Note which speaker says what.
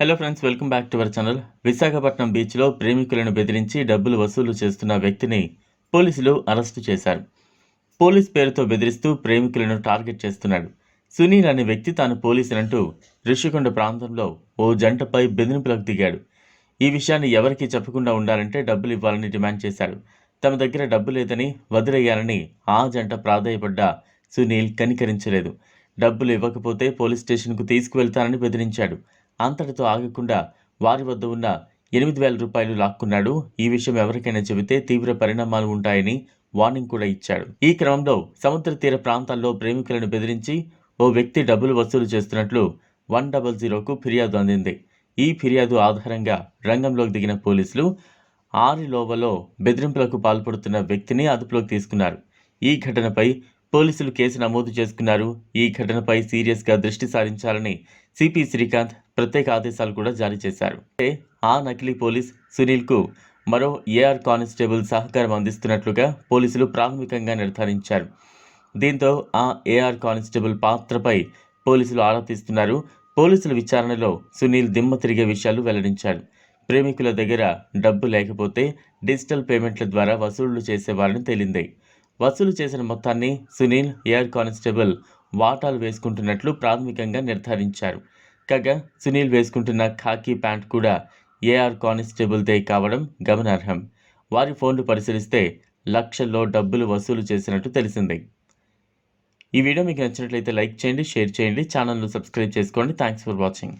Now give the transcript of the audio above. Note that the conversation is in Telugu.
Speaker 1: Hello friends welcome back to our channel Visakhapatnam బీచ్లో ప్రేమికులను బెదిరించి డబ్బులు వసూలు చేస్తున్న వ్యక్తిని పోలీసులు అరెస్టు చేశారు. పోలీస్ పేరుతో బెదిరిస్తూ ప్రేమికులను టార్గెట్ చేస్తున్నాడు. సునీల్ అనే వ్యక్తి తాను పోలీసులంటూ ఋషికొండ ప్రాంతంలో ఓ జంటపై బెదిరింపులకు దిగాడు. ఈ విషయాన్ని ఎవరికీ చెప్పకుండా ఉండాలంటే డబ్బులు ఇవ్వాలని డిమాండ్ చేశాడు తమ దగ్గర డబ్బు లేదని వదిలేయాలని ఆ జంట ప్రాధాయపడ్డ సునీల్ కనికరించలేదు. డబ్బులు ఇవ్వకపోతే పోలీస్ స్టేషన్కు తీసుకువెళ్తానని బెదిరించాడు. అంతటితో ఆగకుండా వారి వద్ద ఉన్న ఎనిమిది వేల రూపాయలు లాక్కున్నాడు. ఈ విషయం ఎవరికైనా చెబితే తీవ్ర పరిణామాలు ఉంటాయని వార్నింగ్ కూడా ఇచ్చాడు. ఈ క్రమంలో సముద్ర తీర ప్రాంతాల్లో ప్రేమికులను బెదిరించి ఓ వ్యక్తి డబ్బులు వసూలు చేస్తున్నట్లు వన్ డబల్ జీరోకు ఫిర్యాదు అందింది. ఈ ఫిర్యాదు ఆధారంగా రంగంలోకి దిగిన పోలీసులు ఆరిలోవలో బెదిరింపులకు పాల్పడుతున్న వ్యక్తిని అదుపులోకి తీసుకున్నారు. ఈ ఘటనపై పోలీసులు కేసు నమోదు చేసుకున్నారు. ఈ ఘటనపై సీరియస్గా దృష్టి సారించాలని సిపి శ్రీకాంత్ ప్రత్యేక ఆదేశాలు కూడా జారీ చేశారు. అయితే ఆ నకిలీ పోలీస్ సునీల్కు మరో ఏఆర్ కానిస్టేబుల్ సహకారం అందిస్తున్నట్లుగా పోలీసులు ప్రాథమికంగా నిర్ధారించారు. దీంతో ఆ ఏఆర్ కానిస్టేబుల్ పాత్రపై పోలీసులు ఆరా తీస్తున్నారు. పోలీసుల విచారణలో సునీల్ దిమ్మ తిరిగే విషయాలు వెల్లడించారు. ప్రేమికుల దగ్గర డబ్బు లేకపోతే డిజిటల్ పేమెంట్ల ద్వారా వసూళ్ళు చేసేవారని తేలింది. వసూలు చేసిన మొత్తాన్ని సునీల్ ఏఆర్ కానిస్టేబుల్ వాటాలు వేసుకుంటున్నట్లు ప్రాథమికంగా నిర్ధారించారు. కాగా సునీల్ వేసుకుంటున్న ఖాకీ ప్యాంట్ కూడా ఏఆర్ కానిస్టేబుల్దే కావడం గమనార్హం. వారి ఫోన్లు పరిశీలిస్తే లక్షల్లో డబ్బులు వసూలు చేసినట్టు తెలిసింది. ఈ వీడియో మీకు నచ్చినట్లయితే లైక్ చేయండి షేర్ చేయండి ఛానల్ను సబ్స్క్రైబ్ చేసుకోండి. Thanks for watching.